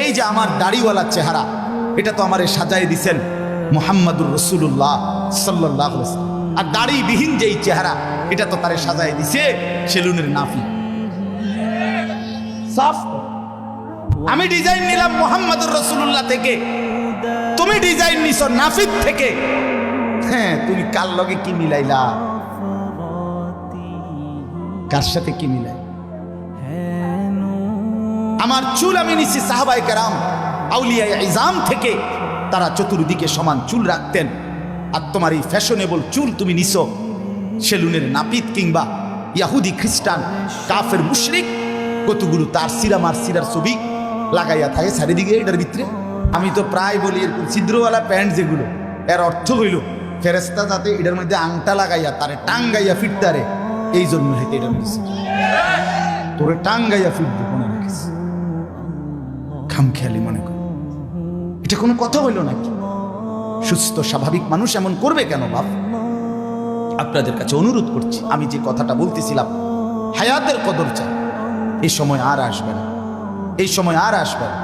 এই যে আমার দাড়িওয়ালা চেহারা, এটা তো আমারে সাজাই দিছেন মোহাম্মদুর রসুল্লাহ সাল্লাহ আর দাড়িবিহীন যেই চেহারা, এটা তো তারে সাজাই দিছে সেলুনের নাফি। আমি ডিজাইন নিলাম মোহাম্মদুর রসুল্লাহ থেকে। তুমি ডিজাইন নিছ নাফিদ থেকে। হ্যাঁ তুমি কার লগে কি মিলাইলা? কার সাথে কি মিলাই আমার চুল আমি নিছি সাহাবাই কেরাম। আউলিয়া ইজাম থেকে তারা চতুর্দিকে সমান চুল রাখতেন। আর তোমার এই ফ্যাশনেবল চুল তুমি নিছো, সেলুনের নাপিত কিংবা ইয়াহুদি খ্রিস্টান, কাফের মুশরিক, কতগুলো তার সিরাম আর সিরার ছবি লাগাইয়া থাকে চারিদিকে এটার ভিতরে। আমি তো প্রায় বলি এরকম ছিদ্রওয়ালা প্যান্ট যেগুলো, এর অর্থ হইল ফেরেস্তা যাতে এটার মধ্যে আংটা লাগাইয়া, তারে টাঙ্গাইয়া ফিরতারে এই জন্য হইতে এটা তোরে টাঙ্গাইয়া ফিরতে মনে রাখিস খাম খেয়ালি মনে করে। এটা কোনো কথা হইল নাকি? সুস্থ, স্বাভাবিক মানুষ এমন করবে কেন বাপ? আপনাদের কাছে অনুরোধ করছি, আমি যে কথাটা বলতেছিলাম, হায়াতের কদর চাই। এই সময় আর আসবে না। এই সময় আর আসবে না।